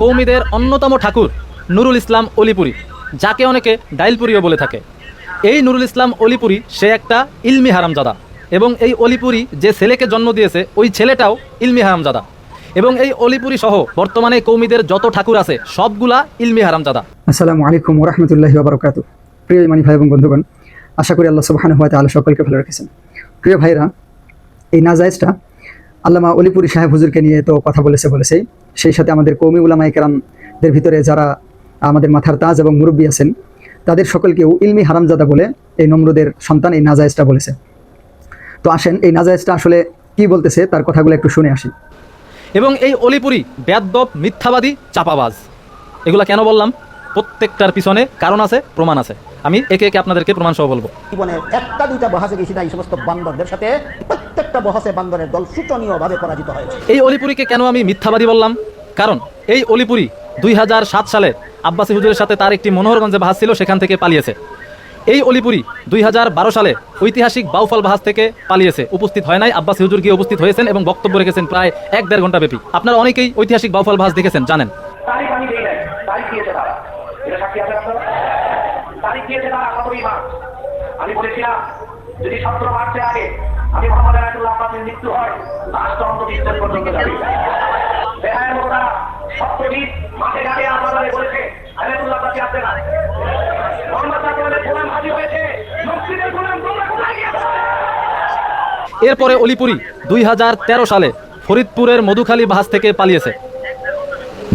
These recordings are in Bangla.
কৌমিদের অন্যতম ঠাকুর নুরুল ইসলাম অলিপুরি যাকে অনেকে ডাইলপুরিও বলে থাকে। এই নুরুল ইসলাম অলিপুরি সে একটা ইলমি হারামজাদা এবং এই অলিপুরি যে ছেলেকে জন্ম দিয়েছে ওই ছেলেটাও ইলমি হারামজাদা। এবং এই অলিপুরি সহ বর্তমানে কৌমিদের যত ঠাকুর আছে সবগুলা ইলমি হারামজাদা। আসসালামু আলাইকুম রহমতুল্লাহি বাবরকাত প্রিয় ইমানি ভাই এবং বন্ধুগণ আশা করি আল্লাহ সুবাহান হওয়া তাহলে সকলকে ভালো রেখেছেন। প্রিয় ভাইরা এই নাজাইজটা আল্লামা অলিপুরি সাহেব হুজুরকে নিয়ে তো কথা বলেছে, বলেছেই। সেই সাথে আমাদের কৌমি উলামা কেরামদের ভিতরে যারা আমাদের মাথার তাজ এবং মুরব্বী আছেন, তাদের সকলকেও ইলমি হারামজাদা বলে এই নমরুদের সন্তান, এই নাজাইজটা বলেছে। তো আসেন, এই নাজাইজটা আসলে কি বলতেছে তার কথাগুলো একটু শুনে আসি। এবং এই অলিপুরি বেদব মিথ্যাবাদী, চাপাবাজ, এগুলা কেন বললাম? প্রত্যেকটার পিছনে কারণ আছে, প্রমাণ আছে। আমি একে একে আপনাদেরকে প্রমাণ সহ বলব। জীবনের একটা দুইটা বহাসে গেছি না এই সমস্ত বান্দরদের সাথে প্রত্যেকটা বহাসে বান্দরের দল শোচনীয়ভাবে পরাজিত হয়েছে। এই অলিপুরিকে কেন আমি মিথ্যাবাদী বললাম? কারণ এই অলিপুরি দুই হাজার সাত সালে আব্বাসী হুজুরের সাথে তার একটি মনোহরগঞ্জে বাহাজ ছিল সেখান থেকে পালিয়েছে। এই অলিপুরি দুই হাজার বারো সালে ঐতিহাসিক বাউফল বাহাজ থেকে পালিয়েছে। উপস্থিত হয় নাই আব্বাসী হুজুর গিয়ে উপস্থিত হয়েছেন এবং বক্তব্য রেখেছেন প্রায় এক দেড় ঘণ্টা ব্যাপী। আপনারা অনেকেই ঐতিহাসিক বাউফল বাহাজ দেখেছেন জানেন তারিখ আমি দিই নাই তারিখ দিয়েছে তারা এটা সাক্ষী আছে আপনার তারিখ দিয়েছে তারা সতেরোই মার্চ আমি বলেছিলাম যদি সতেরো আগে আমি মোহাম্মদ মৃত্যু হয় ইজ্জত পর্যন্ত যাবে এরপরে অলিপুরি দুই হাজার তেরো সালে ফরিদপুরের মধুখালী বাহাজ থেকে পালিয়েছে।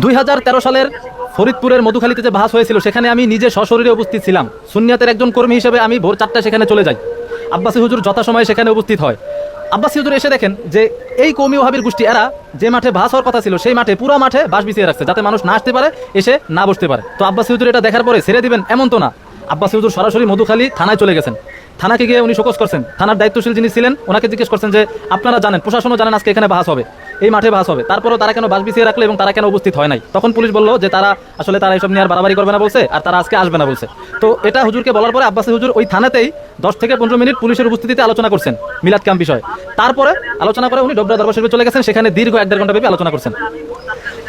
দুই হাজার তেরো সালের ফরিদপুরের মধুখালীতে যে বাহাস হয়েছিল, সেখানে আমি নিজে সশরীরে উপস্থিত ছিলাম। সুনিয়াতের একজন কর্মী হিসেবে আমি ভোর চারটায় সেখানে চলে যাই। আব্বাসী হুজুর যথাসময়ে সেখানে উপস্থিত হয়। আব্বাসী হুজুর এসে দেখেন যে এই কৌমি ওহাবির গোষ্ঠী, এরা যে মাঠে ভাস হওয়ার কথা ছিল, সেই মাঠে পুরো মাঠে বাস বিছিয়ে রাখছে, যাতে মানুষ না আসতে পারে, এসে না বসতে পারে। তো আব্বাসী হুজুর এটা দেখার পরে ছেড়ে দিবেন, এমন তো না। আব্বাসী হুজুর সরাসরি মধুখালী থানায় চলে গেছেন। থানাকে গিয়ে উনি শোকস করছেন। থানার দায়িত্বশীল যিনি ছিলেন, ওনাকে জিজ্ঞেস করছেন যে, আপনারা জানেন, প্রশাসনও জানেন আজকে এখানে বাস হবে। এই মাঠে বাস হবে। তারপরও তারা কেন বাস বিছিয়ে রাখল এবং তারা কেন উপস্থিত হয় নাই? তখন পুলিশ বলল যে তারা আসলে তারা এইসব নিয়ে আর বাড়াবাড়ি করবে না বলছে, আর তারা আজকে আসবে না বলছে। তো এটা হুজুরকে বলার পরে আব্বাসী হুজুর ওই থানাতেই দশ থেকে পনেরো মিনিট পুলিশের উপস্থিতিতে আলোচনা করছেন, মিলাদ ক্যাম্প বিষয়ে। তারপরে আলোচনা করে উনি ডোবরা দরবার চলে গেছেন, সেখানে দীর্ঘ এক দেড় ঘণ্টা আলোচনা করছেন।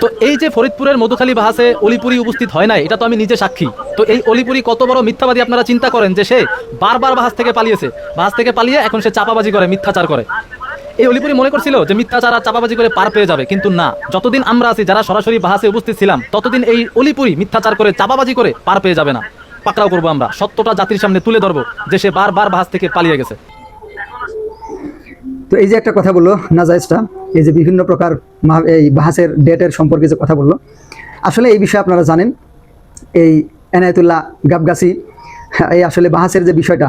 তো এই যে ফরিদপুরের মধুখালী বাহাসে অলিপুরি উপস্থিত হয় নাই, এটা তো আমি নিজে সাক্ষী। তো এই অলিপুরি কত বড় মিথ্যাবাদী আপনারা চিন্তা করেন যে সে বারবার বাহাস থেকে পালিয়েছে। বাহাস থেকে পালিয়ে এখন সে চাপাবাজি করে, মিথ্যাচার করে। এই অলিপুরি মনে করছিল যে মিথ্যাচার আর চাপাবাজি করে পার পেয়ে যাবে, কিন্তু না। যতদিন আমরা আছি, যারা সরাসরি বাহাসে উপস্থিত ছিলাম, ততদিন এই অলিপুরি মিথ্যাচার করে চাপাবাজি করে পার পেয়ে যাবে না। পাকড়াও করব আমরা। সত্যটা জাতির সামনে তুলে ধরবো যে সে বারবার বাহাস থেকে পালিয়ে গেছে। তো এই যে একটা কথা বলল নাজাইজটা এই যে বিভিন্ন প্রকার এই বাহাসের ডেটের সম্পর্কে যে কথা বলল, আসলে এই বিষয়ে আপনারা জানেন, এই এনায়তুল্লাহ গাবগাছি এই আসলে বাহাসের যে বিষয়টা,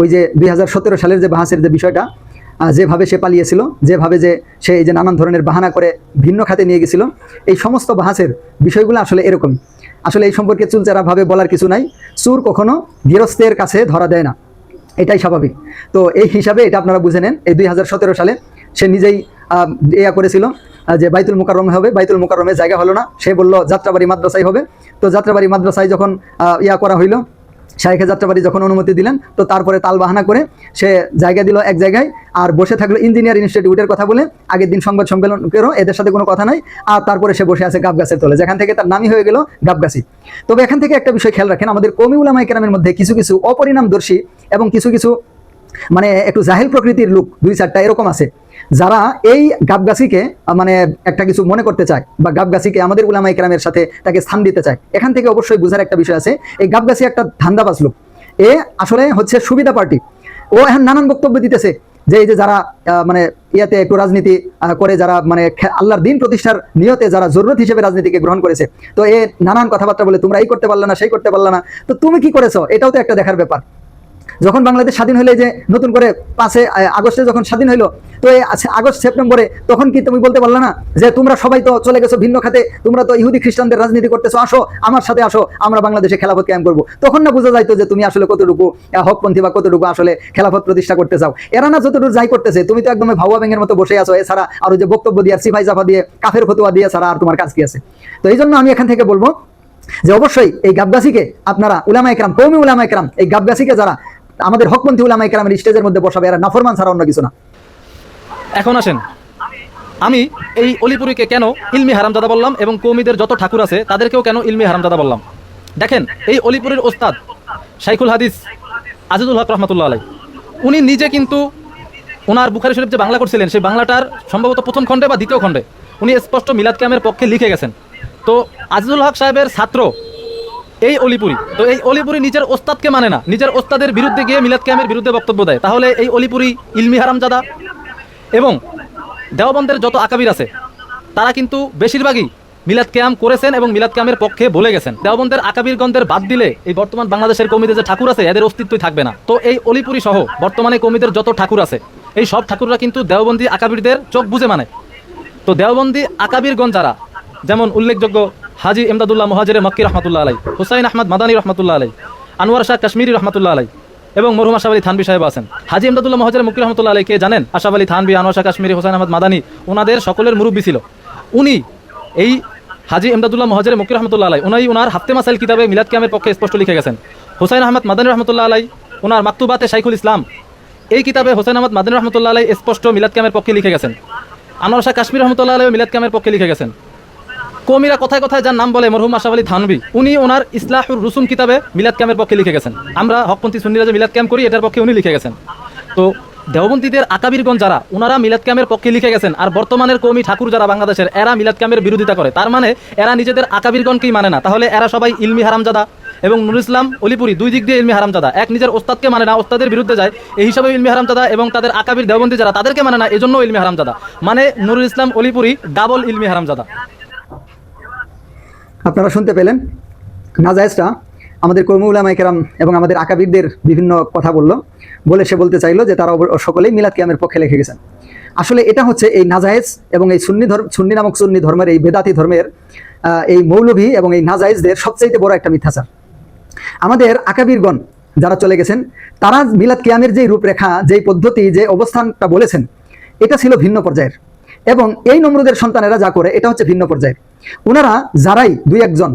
ওই যে দুই হাজার সতেরো সালের যে বাহাসের যে বিষয়টা যেভাবে সে পালিয়েছিল, যেভাবে যে সে যে নানান ধরনের বাহানা করে ভিন্ন খাতে নিয়ে গেছিল, এই সমস্ত বাহাসের বিষয়গুলো আসলে এরকম। আসলে এই সম্পর্কে চুলচারাভাবে বলার কিছু নাই। চুর কখনো গৃহস্থের কাছে ধরা দেয় না। এটাই স্বাভাবিক। তো এই হিসাবে এটা আপনারা বুঝে নেন, এই দুই হাজার সতেরো সালে সে নিজেই ইয়া করেছিল যে বাইতুল মুকাররমে হবে, বাইতুল মুকাররমে জায়গা হলো না। সে বলল, যাত্রাবাড়ি মাদ্রাসায় হবে। তো যাত্রাবাড়ি মাদ্রাসায় যখন ইয়া করা হইল শাহেখে যাত্রাবাড়ি যখন অনুমতি দিলেন, তো তারপরে তাল বাহানা করে সে জায়গা দিল এক জায়গায় আর বসে থাকল ইঞ্জিনিয়ার ইনস্টিটিউটের কথা বলে। আগের দিন সংবাদ সম্মেলন করো এদের সাথে কোনো কথা নাই। আর তারপরে সে বসে আছে গাবগাছের তলে, যেখান থেকে তার নামই হয়ে গেল গাবগাছি। তবে এখান থেকে একটা বিষয় খেয়াল রাখেন, আমাদের কমি উলামাই কেরামের মধ্যে কিছু কিছু অপরিণামদর্শী এবং কিছু কিছু মানে একটু জাহিল প্রকৃতির লোক, দুই চারটা এরকম আছে। যারা এই গাবগাছিকে মানে একটা কিছু মনে করতে চায় বা গাবগাছিকে আমাদের উলামাই কেরামের সাথে তাকে স্থান দিতে চায়, এখান থেকে অবশ্যই বোঝার একটা বিষয় আছে। এই গাবগাছি একটা ধান্দাবাজ লোক। এ আসলে হচ্ছে সুবিধা পার্টি। ও এখন নানান বক্তব্য দিতেছে যে এই যে যারা মানে ইয়াতে একটু রাজনীতি করে যারা মানে আল্লাহর দিন প্রতিষ্ঠার নিয়তে যারা জরুরত হিসেবে রাজনীতিকে গ্রহণ করেছে, তো এ নানান কথাবার্তা বলে তোমরা এই করতে পারলে না, সেই করতে পারলে না। তো তুমি কি করেছ? এটাও তো একটা দেখার ব্যাপার। যখন বাংলাদেশ স্বাধীন হলে যে নতুন করে পাঁচে আগস্টে যখন স্বাধীন হইল, তো এই আগস্ট, সেপ্টেম্বরে তখন কি তুমি বলতে পারলে না যে তোমরা সবাই তো চলে গেছো ভিন্ন খাতে, তোমরা তো ইহুদি খ্রিস্টানদের রাজনীতি করতেছো, আসো, আমার সাথে আসো, আমরা বাংলাদেশে খেলাফত কায়েম করব। তখন না বোঝা যাইতো যে তুমি আসলে কতটুকু হকপন্থী বা কতটুকু আসলে খেলাফত প্রতিষ্ঠা করতে চাও। এরা না যতটুকু যাই করতেছে, তুমি তো একদম ভাওয়া ব্যাঙের মতো বসে আছো, এছাড়া আরও যে বক্তব্য দিয়ে সিফাই জাফা দিয়ে, কাফের ফতুয়া দিয়ে ছাড়া আর তোমার কাজ কি আছে? তো এই জন্য আমি এখান থেকে বলব যে অবশ্যই এই গাবগাছিকে আপনারা উলামা একরাম কৌমি উলামা একরাম এই গাবগাছিকে যারা আমাদের হকপন্থী উলামা একরামের স্টেজের মধ্যে বসাবে, এরা নাফরমান ছাড়া অন্য কিছু না। এখন আসেন। আমি এই অলিপুরীকে কেন ইলমি হারামজাদা বললাম এবং কৌমিদের যত ঠাকুর আছে, তাদেরকেও কেন ইলমি হারামজাদা বললাম? দেখেন, এই অলিপুরের ওস্তাদ শাইখুল হাদিস আজিজুল হক রহমতুল্লাহ আলাই উনি নিজে কিন্তু ওনার বুখারি শরীফ যে বাংলা করছিলেন, সেই বাংলাটার সম্ভবত প্রথম খণ্ডে বা দ্বিতীয় খণ্ডে উনি স্পষ্ট মিলাদ ক্যামের পক্ষে লিখে গেছেন। তো আজিজুল হক সাহেবের ছাত্র এই অলিপুরি। তো এই অলিপুরি নিজের ওস্তাদকে মানে না। নিজের ওস্তাদের বিরুদ্ধে গিয়ে মিলাদ ক্যামের বিরুদ্ধে বক্তব্য দেয়। তাহলে এই অলিপুরি ইলমি হারামজাদা এবং দেওবন্দের যত আকাবির আছে, তারা কিন্তু বেশিরভাগই মিলাদ ক্যাম করেছেন এবং মিলাদ ক্যামের পক্ষে বলে গেছেন। দেওবন্দের আকাবিরগণদের বাদ দিলে এই বর্তমান বাংলাদেশের কমিতে যে ঠাকুর আছে, এদের অস্তিত্বই থাকবে না। তো এই অলিপুরি সহ বর্তমানে কমিদের যত ঠাকুর আছে, এই সব ঠাকুররা কিন্তু দেওবন্দি আকাবিরদের চোখ বুঝে মানে। তো দেওবন্দি আকাবিরগঞ্জ যারা, যেমন উল্লেখযোগ্য হাজি এমদাদুল্লাহ মহাজিরে মক্কি রহমতুল্লাহ আলাই হুসাইন আহমদ মাদানী রহমতুল্লাহ আলাই আনোয়ার শাহ কাশ্মীরি রহমতুল্লাহ আলাই এবং মরহুম আশাফ আলী থানবি সাহেব আছেন। হাজি এমদাদুল্লাহ মহাজির মুক্তি রহমতুল্লাহ আলাই কে জানেন? আশাফ আলী থানবি আনোয়ার শাহ কাশ্মীরি, হোসাইন আহমদ মাদানী ওনাদের সকলের মুরব্বী ছিল। উনি এই হাজি এমদাদুল্লাহ মহাজির মুক্তি রহমতুল্লাহ আলাই উনি ওনার হাফতে মাসাইল কিতাবে মিলাদ কিয়ামের পক্ষে স্পষ্ট লিখে গেছেন। হোসাইন আহমদ মাদানী রহমতুল্লাহ আলাই ওনার মাকতুবাতে শাইখুল ইসলাম এই কিতাবে হোসেন আহমদ মাদানী রহমতুল্লাহ আলাই স্পষ্ট মিলাদ কিয়ামের পক্ষে লিখে গেছেন। আনোয়ার শাহ কাশ্মীর রহমতুল্লাহ আলাই মিলাদ কিয়ামের পক্ষে লিখে গেছেন। কমিরা কথায় কথায় যার নাম বলে মরহুম আশাফ আলী থানবি উনি ওনার ইসলাহুর রুসুম কিতাবে মিলাদ ক্যামের পক্ষে লিখে গেছেন। আমরা হকপন্থী সুন্নিরা যে মিলাদ ক্যাম্প করি, এটার পক্ষে উনি লিখে গেছেন। তো দেওবন্তীদের আকাবিরগঞ্জ যারা ওনারা মিলাদ ক্যামের পক্ষে লিখে গেছেন। আর বর্তমানের কৌমি ঠাকুর যারা বাংলাদেশের, এরা মিলাদ ক্যামের বিরোধিতা করে। তার মানে এরা নিজেদের আকাবিরগণকেই মানে না। তাহলে এরা সবাই ইলমি হারামজাদা এবং নুর ইসলাম অলিপুরি দুই দিক দিয়ে ইলমি হারামজাদা। এক নিজের ওস্তাদকে মানে না, ওস্তাদের বিরুদ্ধে যায়। এই হিসাবে ইলমি হারামজাদা এবং তাদের আকাবির দেওবন্দি যারা, তাদেরকে মানে না এজন্য ইলমি হারামজাদা। মানে নুরুল ইসলাম অলিপুরি ডাবল ইলমি হারামজাদা। আপনারা শুনতে পেলেন। নাজায়েজটা আমাদের কর্মুলামাই কেরাম এবং আমাদের আকাবিরদের বিভিন্ন কথা বলল। বলে সে বলতে চাইলো যে তারা সকলেই মিলাদ কিয়ামের পক্ষে লিখে গেছেন। আসলে এটা হচ্ছে এই নাজায়েজ এবং এই সুন্নি ধর্ম সুন্নি নামক সুন্নি ধর্মের, এই বেদাতি ধর্মের এই মৌলভী এবং এই নাজায়েজদের সবচাইতে বড় একটা মিথ্যাচার। আমাদের আকাবিরগণ যারা চলে গেছেন, তারা মিলাদ কিয়ামের যেই রূপরেখা, যেই পদ্ধতি যে অবস্থানটা বলেছেন, এটা ছিল ভিন্ন পর্যায়ের। এবং এই নমরুদের সন্তানেরা যা করে, এটা হচ্ছে ভিন্ন পর্যায়ের ওনারা যারাই দুই একজন,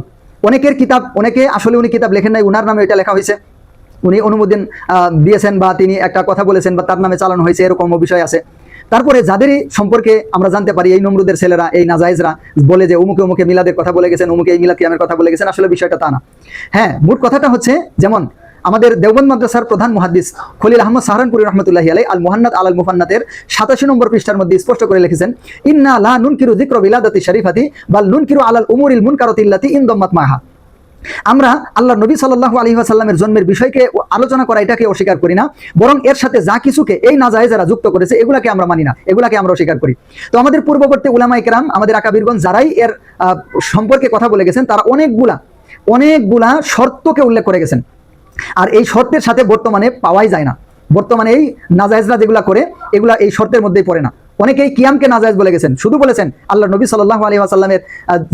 অনেকের কিতাব, অনেকে আসলে উনি কিতাব লেখেন নাই, উনার নামে এটা লেখা হয়েছে। উনি অনুমোদন দিয়েছেন বা তিনি একটা কথা বলেছেন বা তার নামে চালানো হয়েছে, এরকম বিষয় আছে। তারপরে যাদেরই সম্পর্কে আমরা জানতে পারি, এই নমরুদের ছেলেরা, এই নাজাইজরা বলে যে অমুকে অমুকে মিলাদের কথা বলে গেছেন অমুকে এই মিলাদ কিয়ামের কথা বলে গেছেন, আসলে বিষয়টা তা না। হ্যাঁ মোট কথাটা হচ্ছে, যেমন আমাদের দেওবন্দ মাদ্রাসার প্রধান মুহাদ্দিস খলিল আহমদ সাহারানপুরি রহমতুল্লাহ আলাই আল মুহান্নাদ আল মুফান্নাতের সাতাশি নম্বর পৃষ্ঠার মধ্যে স্পষ্ট করে লিখেছেন, ইন্না লা নুনকিরু যিকর বিলাদাতি শরীফাতি, বাল নুনকিরু আলাল উমুরিল মুনকারাতিল্লাতি ইনদম্মাত মাহা। আমরা আল্লাহ নবী সাল্লাহ আলী আসাল্লামের জন্মের বিষয়কে আলোচনা করা এটাকে অস্বীকার করি না, বরং এর সাথে যা কিছুকে এই নাজায় যারা যুক্ত করেছে, এগুলাকে আমরা মানি না, এগুলাকে আমরা অস্বীকার করি। তো আমাদের পূর্ববর্তী উলামাই কেরাম, আমাদের আকাবিরগঞ্জ যারাই এর সম্পর্কে কথা বলে গেছেন, তারা অনেকগুলা অনেকগুলা শর্তকে উল্লেখ করে গেছেন। আর এই শর্তের সাথে বর্তমানে পাওয়াই যায় না। বর্তমানে এই নাজায়েজরা যেগুলো করে, এগুলা এই শর্তের মধ্যেই পড়ে না। অনেকেই কিয়ামকে নাজায়েজ বলে গেছেন। শুধু বলেছেন আল্লাহ নবী সাল্লাহ আলী আসাল্লামের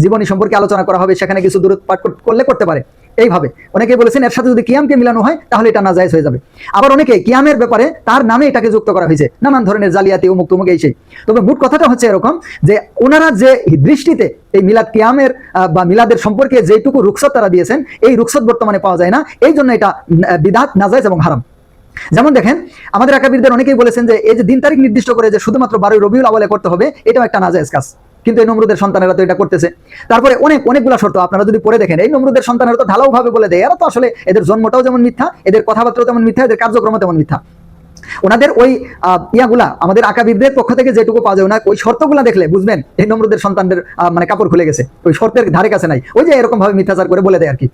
জীবনী সম্পর্কে আলোচনা করা হবে, সেখানে কিছু দূরত্ব পাঠ করলে করতে পারে। এইভাবে। অনেকেই বলেছেন, এর সাথে যদি কিয়ামকে মিলানো হয়, তাহলে এটা নাজায়েজ হয়ে যাবে। আবার অনেকে কিয়ামের ব্যাপারে তার নামে এটাকে যুক্ত করা হয়েছে। নানান ধরনের জালিয়াতি, উমুক তুমুক এই সেই। তবে মোট কথাটা হচ্ছে এরকম যে, ওনারা যে দৃষ্টিতে এই মিলাদ কিয়ামের বা মিলাদের সম্পর্কে যেটুকু রুখসত তারা দিয়েছেন, এই রুখসত বর্তমানে পাওয়া যায় না। এই জন্য এটা বিদাত, নাজায়েজ এবং হারাম। যেমন দেখেন, আমাদের আকাবিরদের অনেকেই বলেছেন যে, এই যে দিন তারিখ নির্দিষ্ট করে যে শুধুমাত্র বারোই রবিউল আওয়ালে করতে হবে, এটাও একটা নাজায়েজ কাজ। কিন্তু এই নমরুদের সন্তানেরা তো এটা করতেছে। তারপরে অনেক, অনেকগুলা শর্ত, আপনারা যদি পড়ে দেখেন, এই নমরুদের সন্তানেরা তো ঢালাও ভাবে বলে দেয়। এরা তো আসলে এদের জন্মটাও যেমন মিথ্যা, এদের কথাবার্তাও তেমন মিথ্যা, এদের কার্যক্রম তেমন মিথ্যা। ওনাদের ওই ইয়াগুলা, আমাদের আকাবিরদের পক্ষ থেকে যেটুকু পাওয়া যায়, ওনার ওই শর্তগুলা দেখলে বুঝবেন, এই নমরুদের সন্তানদের মানে কাপড় খুলে গেছে। ওই শর্তের ধারে কাছে নাই। ওই যে এরকম ভাবে মিথ্যাচার করে বলে দেয় আর কি।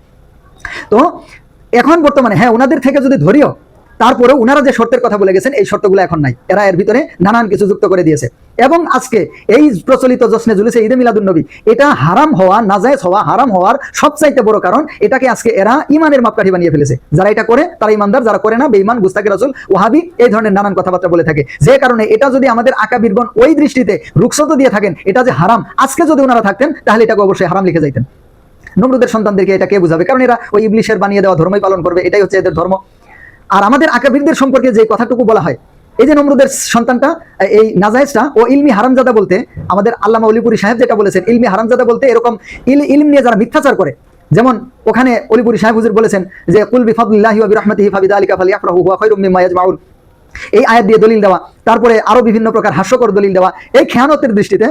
তো এখন বর্তমানে হ্যাঁ ওনাদের থেকে যদি ধরিও তারপরেও ওনারা যে শর্তের কথা বলে গেছেন, এই শর্তগুলো এখন নাই। এরা এর ভিতরে নানান কিছু যুক্ত করে দিয়েছে। এবং আজকে এই প্রচলিত জশ্নে জুলুসে ঈদে মিলাদুন নবী, এটা হারাম হওয়া, নাজায়েজ হওয়া, হারাম হওয়ার সবচাইতে বড় কারণ, এটাকে আজকে এরা ইমানের মাপকাঠি বানিয়ে ফেলেছে। যারা এটা করে, তারা ইমানদার যারা করে না, বেঈমান গুস্তাকি রাসূল, ওয়াহাবি, এই ধরনের নানান কথাবার্তা বলে থাকে। যে কারণে এটা যদি আমাদের আকা আকাবিরগণ ওই দৃষ্টিতে রুখসত দিয়ে থাকেন, এটা যে হারাম, আজকে যদি ওনারা থাকতেন, তাহলে এটাকে অবশ্যই হারাম লিখে যাইতেন। নমরুদের সন্তানদেরকে এটা কে বুঝাবে? কারণ এরা ওই ইবলিশের বানিয়ে দেওয়া ধর্মই পালন করবে, এটাই হচ্ছে এদের ধর্ম। আর আমাদের আকাবিরদের সম্পর্কে যে কথাটুকু বলা হয়, এই যে নমরুদের সন্তানটা, এই নাজায়েজটা, ও ইলমি হারামজাদা বলতে, আমাদের আল্লামা অলিপুরি সাহেব যেটা বলেছেন, ইলমি হারামজাদা বলতে এরকম ইল ইলম নিয়ে যারা মিথ্যাচার করে, যেমন ওখানে অলিপুরি সাহেব হুজুর বলেছেন যে, কুল বিফাদুল্লাহি ওয়া বিরহমাতিহি ফাবিযালিকা ফালিয়াফরাহু হুয়া এই আয়াত দিয়ে দলিল দেওয়া, তারপরে আরও বিভিন্ন প্রকার হাস্যকর দলিল দেওয়া, এই খেয়ানতের দৃষ্টিতে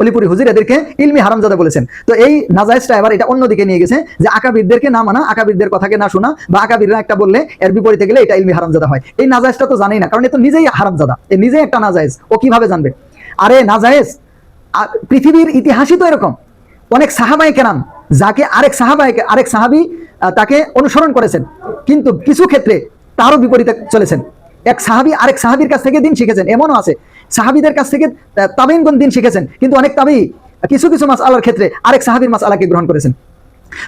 অলিপুরি হুজুর এদেরকে ইলমি হারামজাদা বলেছেন। তো এই নাজাইজটা এবার এটা অন্যদিকে নিয়ে গেছে যে আকাবিরদেরকে না মানা, আকাবিরদের কথাকে না শোনা বা আকাবিররা একটা বললে এর বিপরীতে গেলে এটা ইলমি হারামজাদা হয়। এই নাজাইজটা তো জানেই না, কারণ এ তো নিজেই হারামজাদা। এ নিজেই একটা নাজাইজ ও কীভাবে জানবে? আরে নাজাইজ পৃথিবীর ইতিহাসই তো এরকম। অনেক সাহাবাই কেরাম যাকে আরেক সাহাবাই আরেক সাহাবি তাকে অনুসরণ করেছেন, কিন্তু কিছু ক্ষেত্রে তারও বিপরীতে চলেছেন। এক সাহাবি আরেক সাহাবির কাছ থেকে দিন শিখেছেন, এমনও আছে। সাহাবিদের কাছ থেকে আহ, তাবিনগণ দিন শিখেছেন। কিন্তু অনেক তাবি কিছু কিছু মাস আলার ক্ষেত্রে আরেক সাহাবির মাস আলাকে গ্রহণ করেছেন।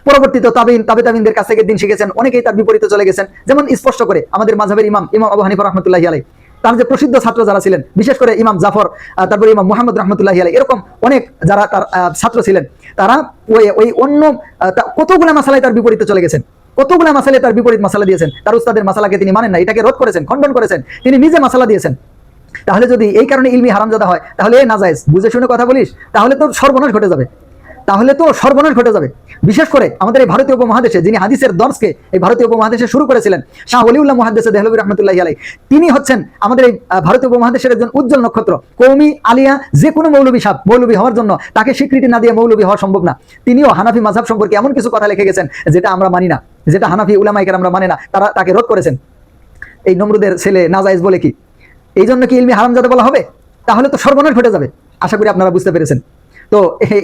পরবর্তীতে তাবিন তাবে তাবিনদের কাছ থেকে দিন শিখেছেন অনেকেই তার বিপরীতে চলে গেছেন। যেমন স্পষ্ট করে আমাদের মাঝহের ইমাম ইমাম আবু হানিফা রহমতুল্লাহ আলাই তার যে প্রসিদ্ধ ছাত্র যারা ছিলেন বিশেষ করে ইমাম জাফর তারপরে ইমাম মোহাম্মদ রহমতুল্লাহ আলাই এরকম অনেক যারা তার ছাত্র ছিলেন তারা ওই ওই অন্য কতগুলা মাসালায় তার বিপরীতে চলে গেছেন? কতগুলা মাসালে তার বিপরীত মাসালা দিয়েছেন? তার উস্তাদের মাসালাকে তিনি মানেন না এটাকে রোধ করেছেন খণ্ডন করেছেন। তিনি নিজে মাসালা দিয়েছেন। তাহলে যদি এই কারণে ইলমি হারামজাদা হয়, তাহলে এ নাজায়েজ। বুঝে শুনে কথা বলিস, তাহলে তো সর্বনাশ ঘটে যাবে। তাহলে তো সর্বনাশ ঘটে যাবে। বিশেষ করে আমাদের এই ভারতীয় উপমহাদেশে যিনি হাদিসের দর্শকে এই ভারতীয় উপমহাদেশে শুরু করেছিলেন, শাহ অলিউল্লাহ মহাদেশে দেহলবী রহমতুল্লাহ আলাই তিনি হচ্ছেন আমাদের এই ভারতীয় উপমহাদেশের একজন উজ্জ্বল নক্ষত্র। কৌমি, আলিয়া, যে কোনো মৌলবী সাপ, মৌলবী হওয়ার জন্য তাকে স্বীকৃতি না দিয়ে মৌলবী হওয়া সম্ভব না। তিনিও হানাফি মাঝাব সম্পর্কে এমন কিছু কথা লিখে গেছেন, যেটা আমরা মানি না, যেটা হানাফি উলামাইকার আমরা মানে না, তারা তাকে রোধ করেছেন। এই নমরুদের ছেলে নাজাইজ বলে কি? এই জন্য কি ইলমি হারামজাদা বলা হবে? তাহলে তো সর্বনাশ ঘটে যাবে। আশা করি আপনারা বুঝতে পেরেছেন। তো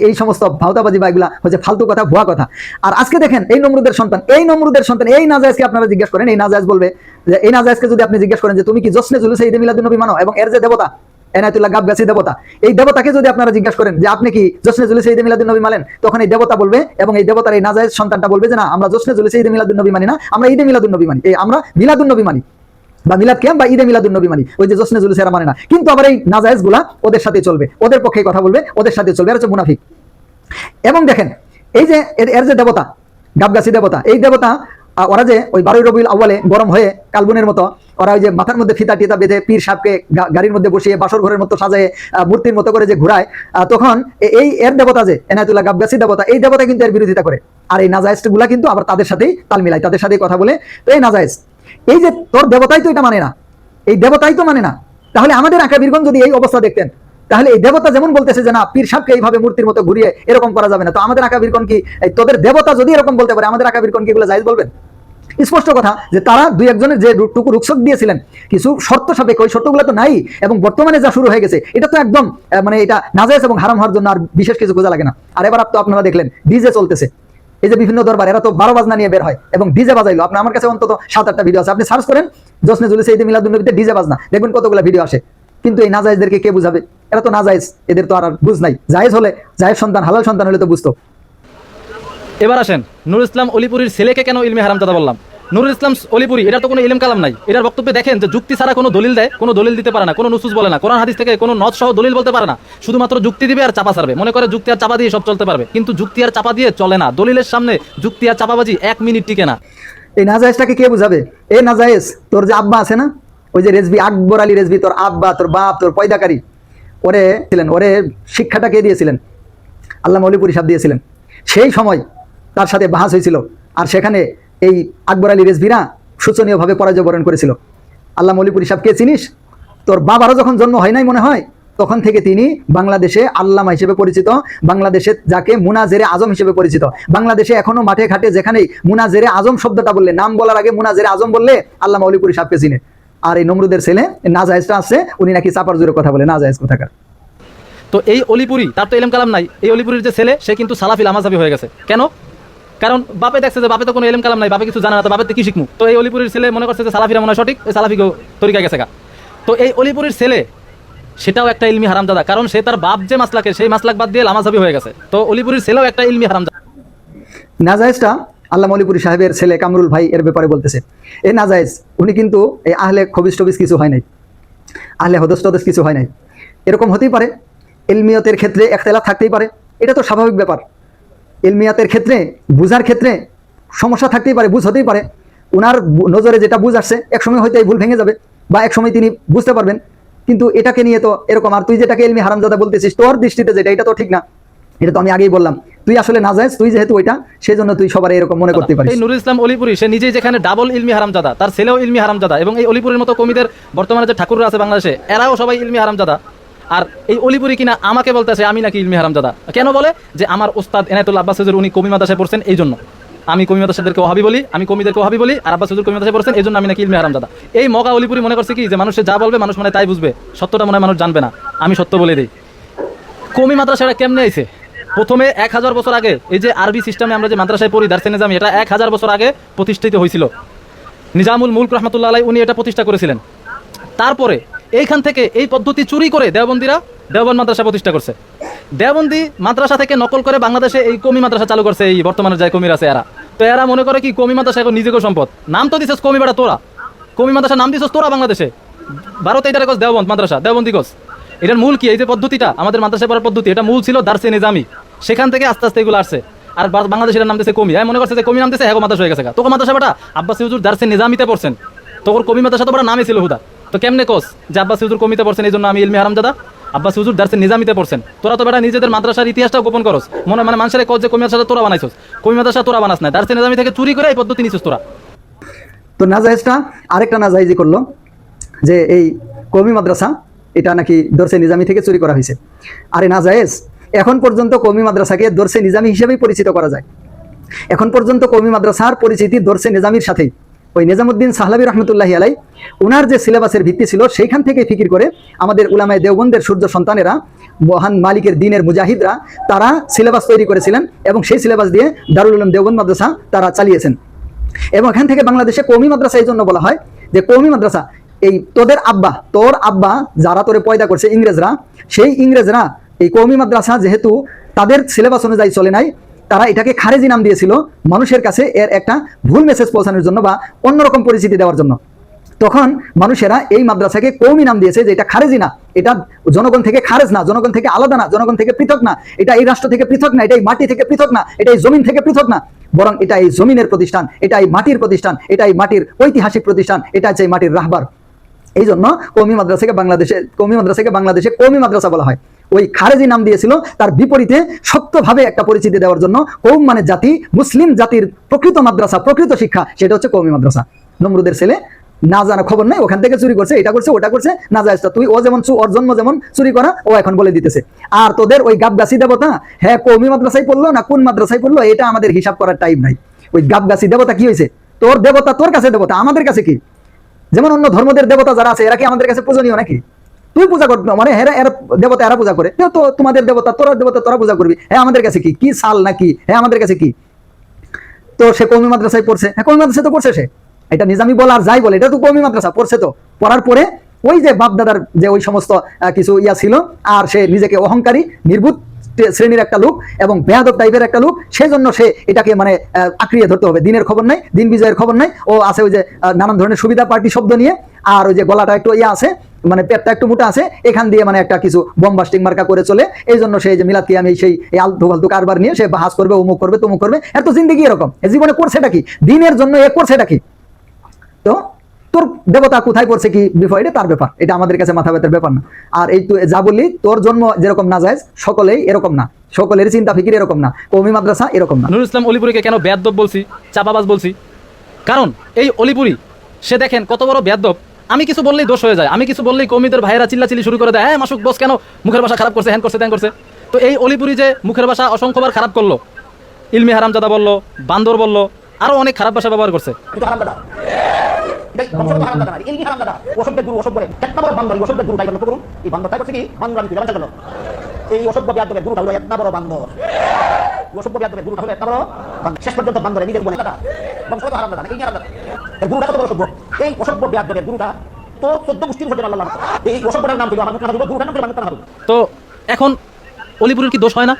এই সমস্ত ভাওতাবাজি বা এগুলা হচ্ছে ফালতু কথা, ভুয়া কথা। আর আজকে দেখেন, এই নমরুদের সন্তান, এই নমরুদের সন্তান, এই নাজাইজকে আপনারা জিজ্ঞেস করেন, এই নাজাইজ বলবে যে এই নাজাইজকে যদি আপনি জিজ্ঞেস করেন যে, তুমি কি জসনে জুলুসে ঈদে মিলাদুন নবী মানো? এবং এর যে দেবতা, এনায়তুল্লাহ গাবগাছি দেবতা, এই দেবতাকে যদি আপনারা জিজ্ঞাসা করেন যে, আপনি কি জসনে জুলুসে ঈদে মিলাদুন নবী মানেন? তখন এই দেবতা বলবে এবং এই দেবতার এই নাজাইজ সন্তানটা বলবে যে, না, আমরা জসনে জুলুসে ঈদে মিলাদুন নবী মানি না, আমরা ঈদে মিলাদুন নবী মানি। এই আমরা মিলাদুন নবী মানি। বা মিলাদ কেম বা ঈদে মিলাদুন নবী মানি। ওই যে জসনে জুলুস এরা মানে না। কিন্তু আবার এই নাজায়েজগুলা ওদের সাথে চলবে। ওদের পক্ষে কথা বলবে, ওদের সাথে চলবে। এরা হচ্ছে মুনাফিক। এবং দেখেন, এই যে এর যে দেবতা, গাবগাছি দেবতা, এই দেবতা ওরা যে ওই বারোই রবিউল আউ্বালে গরম হয়ে কালবুনের মতো, ওরা ওই যে মাথার মধ্যে ফিতা টিতা বেঁধে পীর সাপকে গাড়ির মধ্যে বসিয়ে বাসর ঘরের মতো সাজায় মূর্তির মতো করে যে ঘুরায় তখন এই এর দেবতা যে, এনায়তুল্লাহ গাবগাছি দেবতা, এই দেবতা কিন্তু এর বিরোধিতা করে। আর এই নাজায়েজগুলা কিন্তু আবার তাদের সাথেই তাল মিলায়, তাদের সাথেই কথা বলে। তো এই নাজায়েজ এই যে তোর দেবতাই তো এটা মানে না। এই দেবতাই তো মানে না। তাহলে আমাদের আঁকাবীরগণ যদি এই অবস্থা দেখতেন, তাহলে এই দেবতা যেমন বলতেছে যে না, পীর সাপকে এইভাবে মূর্তির মতো ঘুরিয়ে এরকম করা যাবে না। তো আমাদের আঁকাবীরগণ কি, এই তোদের দেবতা যদি এরকম বলতে পারে, আমাদের আঁকাবীরগণ কি এগুলো জায়েজ বলবেন? স্পষ্ট কথা যে তারা দুই একজনের যে টুকু রুকসক দিয়েছিলেন, কিছু শর্ত সাপেক্ষ, ওই শর্তগুলো তো নাই, এবং বর্তমানে যা শুরু হয়ে গেছে, এটা তো একদম মানে এটা নাজায়েজ এবং হারাম হওয়ার জন্য আর বিশেষ কিছু খোঁজা লাগে না। আর এবার তো আপনারা দেখলেন, ডিজে চলতেছে। এই যে বিভিন্ন দরবার, এরা তো বারো বাজনা নিয়ে বের হয়। এবং ডিজে বাজাইলো। আপনি আমার কাছে অন্তত সাত আটটা ভিডিও আছে। আপনি সার্চ করেন জসনে জুলিসে ঈদে মিলাদুন্নবীতে ডিজে বাজনা। দেখবেন কতগুলো ভিডিও আসে। কিন্তু এই নাজায়েজদেরকে কে বুঝাবে? এরা তো নাজায়েজ। এদের তো আর আর বুঝ নাই। জায়েজ হলে, জায়েজ সন্তান, হালাল সন্তান হলে তো বুঝতো। এবার আসেন নুর ইসলাম অলিপুরীর ছেলেকে কেন ইলমে হারামজাদা বললাম? নুরুল ইসলাম অলিপুরি এটা তো কোনো ইলম কালাম নাই। এটার বক্তব্যে দেখেন যে যুক্তি ছাড়া কোনো দলিল দেয়, কোনো দলিল দিতে পারে না, কোনো নুসুস বলে না, কোরআন হাদিস থেকে কোনো নদ সহ দলিল বলতে পারে না। শুধুমাত্র যুক্তি দিবে আর চাপা ছাড়বে। মনে করে যুক্তি আর চাপা দিয়ে সব চলতে পারবে। কিন্তু যুক্তি আর চাপা দিয়ে চলে না। দলিলের সামনে যুক্তি আর চাপাবাজি এক মিনিট টিকে না। এই নাজায়েজটাকে কে বুঝাবে? এই নাজায়েজ, তোর যে আব্বা আছে না? ওই যে রেজবি, আকবর আলী রেজবি, তোর আব্বা, তোর বাপ, তোর পয়দাকারী। ওরে ছিলেন, ওরে শিক্ষাটা কে দিয়েছিলেন? আল্লাহ মৌলিপুরি সাহেব দিয়েছিলেন। সেই সময় তার সাথে বাহাস হয়েছিল। আর সেখানে এই আকবর আলী রেজবিরা শোচনীয়ভাবে পরাজয় বরণ করেছিল। আল্লাহ মৌলিপুরি সাহেব কে চিনিস? তোর বাবারও যখন জন্ম হয় নাই মনে হয়, তখন থেকে তিনি বাংলাদেশে আল্লামা হিসেবে পরিচিত, বাংলাদেশে যাকে মুনাজেরে আজম হিসেবে পরিচিত। বাংলাদেশে এখনও মাঠে ঘাটে যেখানেই মুনাজেরে আজম শব্দটা বললে, নাম বলার আগে মুনাজেরে আজম বললে আল্লাহ মৌলিপুরি সাহেবকে চিনে। আর এই নমরুদের ছেলে নাজাহেজটা আছে, উনি নাকি চাপার জোরে কথা বলে নাজাহেজ কোথাকার। তো এই অলিপুরি, তার তো ইলম কালাম নাই। এই অলিপুরির যে ছেলে, সে কিন্তু সালাফিল আমাজাবি হয়ে গেছে। কেন? কারণ বাপে দেখছে যে বাপে তো কোনো ইলম কালাম নাই, বাপে কিছু জানে না, তো বাপে কি শিখমু? তো এই অলিপুরির ছেলে মনে করছে যে সালাফিরা মনে সঠিক, এই সালাফিকেও তরিকা গেছে গা। তো এই অলিপুরির ছেলে, সেটাও একটা ইলমি হারামজাদা কারণ সে তার বাপ যে মাসলাকে, সেই মাসলাক বাদ দিয়ে লামাজাবি হয়ে গেছে। তো অলিপুরির ছেলেও একটা ইলমি হারামজাদা নাজায়েজটা আল্লাহ মৌলিপুরি সাহেবের ছেলে কামরুল ভাই এর ব্যাপারে বলতেছে। এই নাজায়েজ, উনি কিন্তু এই আহলে খবিস টবিস কিছু হয় নাই। আহলে হদস টদস কিছু হয় নাই। এরকম হতেই পারে এলমিয়তের ক্ষেত্রে একতলাফ থাকতেই পারে। এটা তো স্বাভাবিক ব্যাপার। এলমিয়াতের ক্ষেত্রে, বুঝার ক্ষেত্রে সমস্যা থাকতেই পারে, বুঝ হতেই পারে। ওনার নজরে যেটা বুঝ আসছে, একসময় হয়তো এই ভুল ভেঙে যাবে বা একসময় তিনি বুঝতে পারবেন। কিন্তু এটাকে নিয়ে তো এরকম, আর তুই যেটাকে এলমি হারামজাদা বলতেছিস, তোর দৃষ্টিতে যেটা, এটা তো ঠিক না। এটা তো আমি আগেই বললাম। তুই আসলে না যাস তুই যেহেতু ওইটা সেই জন্য তুই সবার এরকম মনে করতে পারিস। নুরুল ইসলাম অলিপুরি, সে নিজেই যেখানে ডাবল ইলমি হারামজাদা, তার ছেলেও ইলমি হারামজাদা, এবং এই অলিপুরের মতো কমিদের বর্তমানে যে ঠাকুররা আছে বাংলাদেশে, এরাও সবাই ইলমি হারামজাদা। আর এই অলিপুরি কিনা আমাকে বলতেছে, আমি নাকি ইলমি হারামজাদা। কেন বলে? যে আমার ওস্তাদ এনায়তুল আব্বাস হুজুর, উনি কমি মাদাসে পড়ছেন এই জন্য আমি কমি মাদাসাদেরকে ওহাবি বলি, আমি কমিদেরকে ওহাবি বলি, আর আব্বাস হুজুর কমি মাদাসে পড়ছেন এই জন্য আমি নাকি ইলমি হারামজাদা। এই মগা অলিপুরি মনে করছে কি? যে মানুষে যা বলবে, মানুষ মানে তাই বুঝবে। সত্যটা মনে হয় মানুষ জানবে না। আমি সত্য বলে দিই। কমি মাদ্রাসাটা কেমনে আইছে? প্রথমে এক হাজার বছর আগে, এই যে আরবি সিস্টেমে আমরা যে মাদ্রাসায় পড়ি, দার্সে নিজামি, এটা এক হাজার বছর আগে প্রতিষ্ঠিত হয়েছিল। নিজামুল মুলক রহমতুল্লাহ উনি এটা প্রতিষ্ঠা করেছিলেন। তারপরে এইখান থেকে এই পদ্ধতি চুরি করে দেওবন্দিরা দেওবন্দ মাদ্রাসা প্রতিষ্ঠা করছে। দেওবন্দি মাদ্রাসা থেকে নকল করে বাংলাদেশে এই কমি মাদ্রাসা চালু করছে, এই বর্তমানে যায় কমির আছে এরা। তো এরা মনে করে কি কমি মাদ্রাসা এখন নিজেকে সম্পদ? নাম তো দিছিস কমি বেড়া তোরা। কমি মাদ্রাসা নাম দিছিস তোরা বাংলাদেশে। ভারতে এটা রেখস দেওবন্দ মাদ্রাসা, দেওবন্দি গোস এটার মূল কি? এই যে পদ্ধতিটা, আমাদের মাদ্রাসা পড়ার পদ্ধতি, এটা মূল ছিল দার্সে নিজামি। সেখান থেকে আস্তে আস্তে এগুলো আসছে। আর বাংলাদেশের নাম দিয়েছে কমি। হ্যাঁ মনে করছে যে কমি নাম দিয়েছে হ্যাঁ মাদ্রাসা হয়ে গেছে তোকে মাদ্রাসা বেটা আব্বাস হুজুর দার্সে নিজামিতে পড়ছেন। তোর কমি মাদ্রাসা তো বড় নামই ছিল হুদা। তো কেমনে কোস? যে আব্বাস হুজুর কমিতে পড়ছেন এই জন্য আমি ইলমি হারামজাদা আব্বাস হুজুর দার্সে নিজামিতে পড়ছেন। তোরা তো বেটা নিজেদের মাদ্রাসার ইতিহাসটাও গোপন করস। মনে মানে মানুষের কজ যে কমি মাদ্রাসা তোরা বানাইছস? কমি মাদ্রাসা তোরা বানাস না দার্সে নিজামি থেকে চুরি করে এই পদ্ধতি নিছিস তোরা। তো নাজাইজটা আরেকটা নাজাইজি করল, যে এই কমি মাদ্রাসা, এটা নাকি দর্শে নিজামি থেকে চুরি করা হয়েছে আরে না নাজায়েজ, এখন পর্যন্ত কমি মাদ্রাসাকে দর্শে নিজামি হিসেবেই পরিচিত করা যায়। এখন পর্যন্ত কমি মাদ্রাসার পরিচিতি দর্শে নিজামির সাথেই। ওই নিজামুদ্দিন সাহলাবি রহমতুল্লাহ আলাই ওনার যে সিলেবাসের ভিত্তি ছিল, সেইখান থেকে ফিকির করে আমাদের উলামায় দেওবন্দের সূর্য সন্তানেরা, মহান মালিকের দিনের মুজাহিদরা, তারা সিলেবাস তৈরি করেছিলেন এবং সেই সিলেবাস দিয়ে দারুল উলুম দেওবন্দ মাদ্রাসা তারা চালিয়েছেন। এবং এখান থেকে বাংলাদেশে কৌমি মাদ্রাসা এই জন্য বলা হয় যে কৌমি মাদ্রাসা, এই তোদের আব্বা, তোর আব্বা যারা তোরে পয়দা করছে ইংরেজরা, সেই ইংরেজরা এই কৌমি মাদ্রাসা যেহেতু তাদের সিলেবাস অনুযায়ী চলে নাই তারা এটাকে খারেজি নাম দিয়েছিল মানুষের কাছে এর একটা ভুল মেসেজ পৌঁছানোর জন্য বা অন্যরকম পরিচিতি দেওয়ার জন্য। তখন মানুষেরা এই মাদ্রাসাকে কৌমি নাম দিয়েছে যে এটা খারেজি না, এটা জনগণ থেকে খারেজ না, জনগণ থেকে আলাদা না, জনগণ থেকে পৃথক না, এটা এই রাষ্ট্র থেকে পৃথক না, এটা এই মাটি থেকে পৃথক না, এটা এই জমিন থেকে পৃথক না, বরং এটা এই জমিনের প্রতিষ্ঠান, এটা এই মাটির প্রতিষ্ঠান, এটা এই মাটির ঐতিহাসিক প্রতিষ্ঠান, এটা হচ্ছে এই মাটির রাহবার। এই জন্য কৌমি মাদ্রাসাকে বাংলাদেশে, কৌমি মাদ্রাসাকে বাংলাদেশে কৌমি মাদ্রাসা বলা হয়। ওই খারেজি নাম দিয়েছিল, তার বিপরীতে শক্তভাবে একটা পরিচিতি দেওয়ার জন্য কৌম মানে জাতি, মুসলিম জাতির প্রকৃত মাদ্রাসা, প্রকৃত শিক্ষা, সেটা হচ্ছে কৌমি মাদ্রাসা। নমরুদের ছেলে, না জানা খবর নাই, ওখান থেকে চুরি করছে, এটা করছে, ওটা করছে, না যায় তুই, ও যেমন ওর জন্ম যেমন চুরি করা, ও এখন বলে দিতেছে। আর তোদের ওই গাবগাছি দেবতা হ্যাঁ কৌমি মাদ্রাসায় পড়ল না কোন মাদ্রাসায় পড়ল, এটা আমাদের হিসাব করার টাইম নাই। ওই গাবগাছি দেবতা কি হয়েছে? তোর দেবতা তোর কাছে দেবতা, আমাদের কাছে কি? যেমন অন্য ধর্মদের দেবতা যারা আছে, এরা কি আমাদের কাছে পূজনীয় নাকি? তুই পূজা করতে মানে হেরা এরা দেবতা এরা পূজা করে। তো তোমাদের দেবতা তোরা দেবতা তোরা পূজা করবি। হ্যাঁ আমাদের কাছে কি? কি সাল নাকি? হ্যাঁ আমাদের কাছে কি? তো সে কৌমি মাদ্রাসায় পড়ছে। হ্যাঁ কৌমি মাদ্রাসায় তো পড়ছে সে? এটা নিজামি বল আর যাই বলে এটা তো কৌমি মাদ্রাসা পড়ছে তো। পড়ার পরে ওই যে বাপদাদার যে ওই সমস্ত কিছু ইয়া ছিল আর সে নিজেকে অহংকারী নির্বুত শ্রেণির একটা লোক এবং বেয়াদব টাইপের একটা লোক সেই জন্য সে এটাকে মানে আহ, আঁকড়িয়ে ধরতে হবে। দিনের খবর নাই দিন বিজয়ের খবর নাই। ও আছে ওই যে নানান ধরনের সুবিধা পার্টি শব্দ নিয়ে আর ওই যে গলাটা একটু ইয়া আছে মানে পেটটা একটু মোটা আছে, এখান দিয়ে মানে একটা কিছু বম্বাস্টিং মার্কা করে চলে। এই জন্য সেই যে মিলাদ আমি সেই আলতু ফালতু কারবার নিয়ে সে বাহাস করবে, অমুক করবে, তমুক করবে। এত জিন্দিগি এরকম। জীবনে করছেটা কি? দিনের জন্য এ করছেটা কি? তো তোর দেবতা কোথায় পড়ছে কি বিষয় এটা তার ব্যাপার। এটা আমাদের কাছে মাথা ব্যথার ব্যাপার না। আর এই তুই যা বললি, তোর জন্ম যেরকম না যায়, সকলেই এরকম না। সকলের চিন্তা ফিকির এরকম না। কৌমি মাদ্রাসা এরকম না। নুরুল ইসলাম অলিপুরিকে কেন বেয়াদ্দব বলছি চাপাবাজ বলছি? কারণ এই অলিপুরি, সে দেখেন কত বড় বেয়াদ্দব। আমি কিছু বললেই দোষ হয়ে যায়। আমি কিছু বললেই কমিদের ভাইয়েরা চিল্লাচিল্লি শুরু করে দেয় হ্যাঁ মাসুক, বস, কেন? মুখের ভাষা খারাপ করছে, হ্যান করছে, ত্যান করছে। তো এই অলিপুরি যে মুখের ভাষা অসংখ্যবার খারাপ করল, ইলমি হারামজাদা বলল, বান্দর বলল আরও অনেক খারাপ ভাষা ব্যবহার করছে। এই অসভ্য গুরুটা কত বড় ধরবো। তো এখন অলিপুরের কি দোষ হয় না?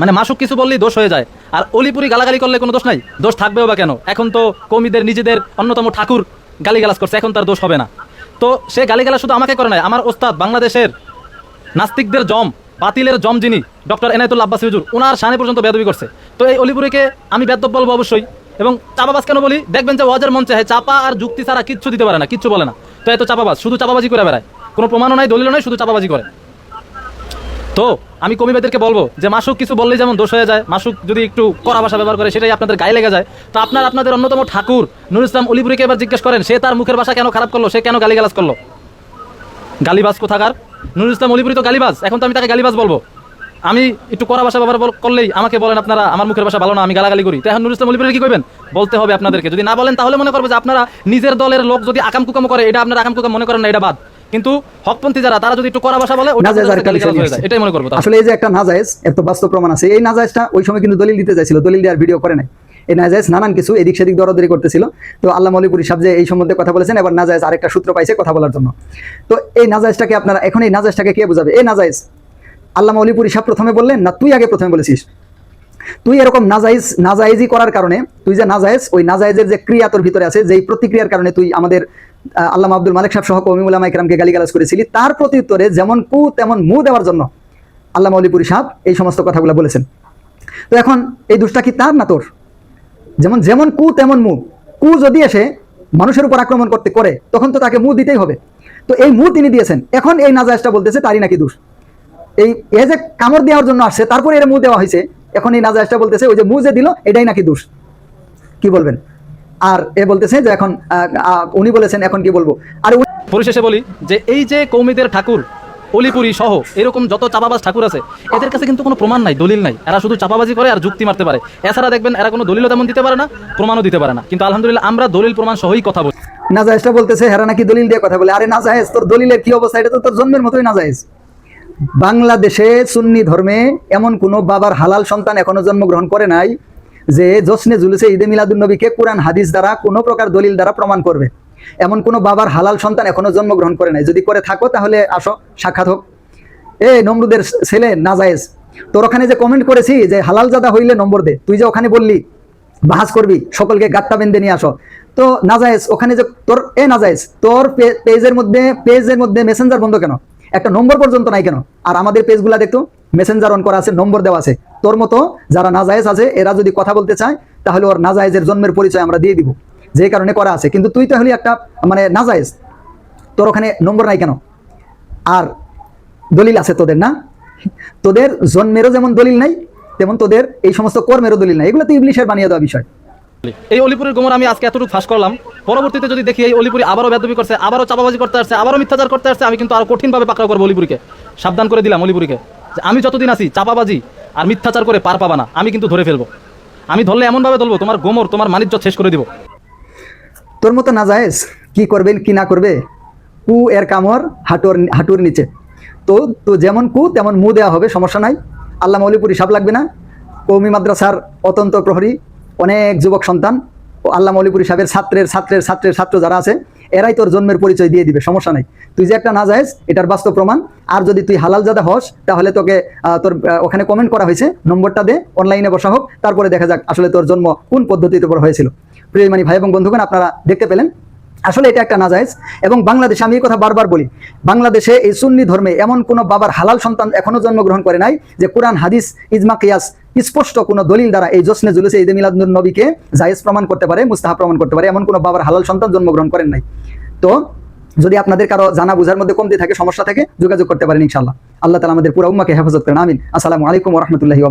মানে মাসুক কিছু বললেই দোষ হয়ে যায়। আর অলিপুরি গালাগালি করলে কোনো দোষ নাই? দোষ থাকবেও বা কেন? এখন তো কমিদের নিজেদের অন্যতম ঠাকুর গালিগালাজ করছে, এখন তার দোষ হবে না। তো সে গালিগালাজ শুধু আমাকে করে নাই, আমার ওস্তাদ, বাংলাদেশের নাস্তিকদের জম। বাতিলের জম যিনি ডক্টর এনায়তুল আব্বাস হুজুর ওনার সানে পর্যন্ত বেদবি করছে। তো এই অলিপুরিকে আমি বেদব বলব অবশ্যই। এবং চাপাবাজ কেন বলি? দেখবেন যে ওয়াজের মঞ্চে হয় চাপা আর যুক্তি ছাড়া কিচ্ছু দিতে পারে না, কিচ্ছু বলে না। তো এত চাপাবাজ শুধু চাপাবাজি করে বেড়ায়। কোনো প্রমাণও নাই, দলিলও নাই, শুধু চাপাবাজি করে। তো আমি কবিবাদেরকে বলব যে মাসুক কিছু বললেই যেমন দোষ হয়ে যায়, মাসুক যদি একটু কড়া ভাষা ব্যবহার করে, সেটাই আপনাদের গায়ে লেগে যায়। তো আপনার, আপনাদের অন্যতম ঠাকুর নুর ইসলাম অলিপুরিকে এবার জিজ্ঞেস করেন, সে তার মুখের ভাষা কেন খারাপ করল, সে কেন গালিগালাজ করল? গালিবাজ কোথাকার? নুর ইসলাম অলিপুরি তো গালিবাজ এখন তো আমি তাকে গালিবাজ বলব। আমি একটু কড়া ভাষা ব্যবহার করলেই আমাকে বলেন আপনারা আমার মুখের ভাষা ভালো না আমি গালাগালি করি। তো এখন নুর ইসলাম অলিপুরি কি করবেন বলতে হবে আপনাদেরকে। যদি না বলেন তাহলে মনে করবে যে আপনারা নিজের দলের লোক যদি আকাম কুকাম করে এটা আপনারা আকাম কুকাম মনে করেন না এটা বাদ। কিন্তু হকপন্থী যারা তারা যদি একটু কড়া ভাষা বলে ওটা। এটাই মনে করব। আসলে এই যে একটা নাজায়েজ এর তো বাস্তব প্রমাণ আছে। এই নাজায়েজটা ওই সময় কিন্তু দলিল দিতে চাইছিল। দলিল দেওয়ার ভিডিও করে নাই। এই নাজায়েজ নানান কিছু এদিক সেদিক দরদরি করতেছিল। তো আল্লাহ মৌলিপুরি সাহেব যে এই সম্বন্ধে কথা বলেছেন এবার নাজায়েজ আরেকটা সূত্র পাইছে কথা বলার জন্য। তো এই নাজায়েজটাকে আপনারা এখন এই নাজায়েজটাকে কে বোঝাবে? এই নাজায়েজ আল্লাহ মৌলিপুরি সাহেব প্রথমে বললেন না তুই আগে প্রথমে বলেছিস। তুই এরকম নাজাইজ নাজাইজি করার কারণে তুই যে নাজায়েজ ওই নাজায়েজের যে ক্রিয়া তোর ভিতরে আছে যেই প্রতিক্রিয়ার কারণে তুই আমাদের আহ, আল্লামা আব্দুল মালিক সাহেব সহ কমিমুল্লাহ ইকরামকে গালিগালাজ করেছিলি তার প্রত্যুত্তরে যেমন কু তেমন মু দেওয়ার জন্য আল্লাহ মৌলিপুরি সাহেব এই সমস্ত কথাগুলো বলেছেন। তো এখন এই দুষ্টা কি তার না তোর? যেমন যেমন কু, তেমন মু। কু যদি এসে মানুষের উপর আক্রমণ করতে করে, তখন তো তাকে মু দিতেই হবে। তো এই মু তিনি দিয়েছেন। এখন এই নাজায়েজটা বলতেছে তারই নাকি দোষ। এই এ যে কামড় দেওয়ার জন্য আসছে, তারপরে এর মু দেওয়া হয়েছে, এখন এই নাজায়েজটা বলতেছে, ওই যে মু যে দিল, এটাই নাকি দোষ। কি বলবেন? আর এ বলতেছে যে এখন উনি বলেছেন, এখন কি বলব? আর পরিশেষে বলি যে, এই যে কৌমিদের ঠাকুর অলিপুরি সহ এরকম যত চাপাবাজ ঠাকুর আছে, এদের কাছে কিন্তু কোনো প্রমাণ নাই, দলিল নাই। এরা শুধু চাপাবাজি করে আর যুক্তি মারতে পারে। এছাড়া দেখবেন, এরা কোনো দলিলও তেমন দিতে পারে না, প্রমাণও দিতে পারে না। কিন্তু আলহামদুলিল্লাহ, আমরা দলিল প্রমাণ সহই কথা বলি। নাজায়েজটা বলতেছে, হেরা নাকি দলিল দিয়ে কথা বলে। আরে নাজায়েজ, তোর দলিলের কি অবস্থা? এটা তো তোর জন্মের মতোই নাজায়েজ। বাংলাদেশে সুন্নি ধর্মে এমন কোনো বাবার হালাল সন্তান এখনও জন্মগ্রহণ করে নাই যে জশ্নে জুলুসে ঈদে মিলাদুন নবীকে কোরআন, হাদিস দ্বারা কোনো প্রকার দলিল দ্বারা প্রমাণ করবে। এমন কোনো বাবার হালাল সন্তান এখনও জন্মগ্রহণ করে নাই। যদি করে থাকো তাহলে আসো, সাক্ষাৎ হোক। এ নমরুদের ছেলে নাজায়েজ, তোর ওখানে যে কমেন্ট করেছি যে হালাল জাদা হইলে নম্বর দে, তুই যে ওখানে বললি, বাহাস করবি, সকলকে গাত্তা বেঁধে নিয়ে আসো। তো নাজায়েজ, ওখানে যে তোর, এ নাজায়েজ, তোর পেজের মধ্যে পেজের মধ্যে মেসেঞ্জার বন্ধ কেন? একটা নম্বর পর্যন্ত নাই কেন? আর আমাদের পেজগুলা দেখতো মেসেঞ্জার অন করা আছে, নম্বর দেওয়া আছে। তোর মতো যারা নাজায়েজ আছে, এরা যদি কথা বলতে চায়, তাহলে ওর নাজায়েজের জন্মের পরিচয় আমরা দিয়ে দিব। যে কারণে করা আছে। কিন্তু তুই তাহলে একটা মানে নাজায়েজ। তোর ওখানে নম্বর নাই কেন? আর দলিল আছে তোদের, না? তোদের জন্মেরও যেমন দলিল নাই, তেমন তোদের এই সমস্ত কর্মেরও দলিল নাই। এগুলো তো ইবলিশের বানিয়ে দেওয়া বিষয়। এই অলিপুরের গোমর আমি আজকে এতটুকু ফাঁস করলাম। পরবর্তীতে যদি দেখি এই অলিপুরি আবারও বেদবি করছে, আবারও চাপাবাজি করতে আসছে, আবারও মিথ্যাচার করতে আসছে, আমি কিন্তু আরও কঠিনভাবে পাকড়াও করব অলিপুরিকে। সাবধান করে দিলাম অলিপুরিকে। যে আমি যতদিন আছি চাপাবাজি আর মিথ্যাচার করে পার পাবা না। আমি কিন্তু ধরে ফেলব। আমি ধরলে এমনভাবে ধরবো, তোমার গোমর, তোমার মানিজ্য শেষ করে দিব। তোর মতো না যায়স কি করবে, কি না করবে? কু এর কামর হাঁটুর হাঁটুর নিচে। তো তো যেমন কু, তেমন মু দেওয়া হবে, সমস্যা নাই। আল্লাহ মৌলিপুর হিসাব লাগবে না। কৌমি মাদ্রাসার অতন্ত প্রহরী, অনেক যুবক সন্তান। ও আল্লাহ মৌলিপুর সাহেবের ছাত্রের ছাত্রের ছাত্রের ছাত্র যারা আছে এরাই তোর জন্মের পরিচয় দিয়ে দিবে, সমস্যা নাই। তুই যে একটা না এটার বাস্তব প্রমাণ। আর যদি তুই হালাল জাদা হস, তাহলে তোকে তোর ওখানে কমেন্ট করা হয়েছে, নম্বরটা দে অনলাইনে বসা হোক, তারপরে দেখা যাক আসলে তোর জন্ম কোন পদ্ধতিতে উপর হয়েছিল। প্রিয় মানে ভাই এবং বন্ধুগণ, আপনারা দেখতে পেলেন আসলে এটা একটা নাজায়েজ এবং বাংলাদেশে, আমি এই কথা বারবার বলি, বাংলাদেশে এই সুন্নি ধর্মে এমন কোনো বাবার হালাল সন্তান এখনও জন্মগ্রহণ করে নাই যে কোরআন, হাদিস, ইজমা, কিয়াস স্পষ্ট কোনো দলিল দ্বারা এই জোসনে জুলুসে ঈদে মিলাদ নবীকে জায়েজ প্রমাণ করতে পারে মুস্তাহা প্রমাণ করতে পারে, এমন কোনো বাবার হালাল সন্তান জন্মগ্রহণ করেন নাই। তো যদি আপনাদের কারও জানা বুঝার মধ্যে কমতি থাকে, সমস্যা থাকে, যোগাযোগ করতে পারেন ইনশাআল্লাহ। আল্লাহ তালা আমাদের পুরো উম্মাকে হেফাজত করেন, আমিন। আসসালামু আলাইকুম রহমতুল্লাহি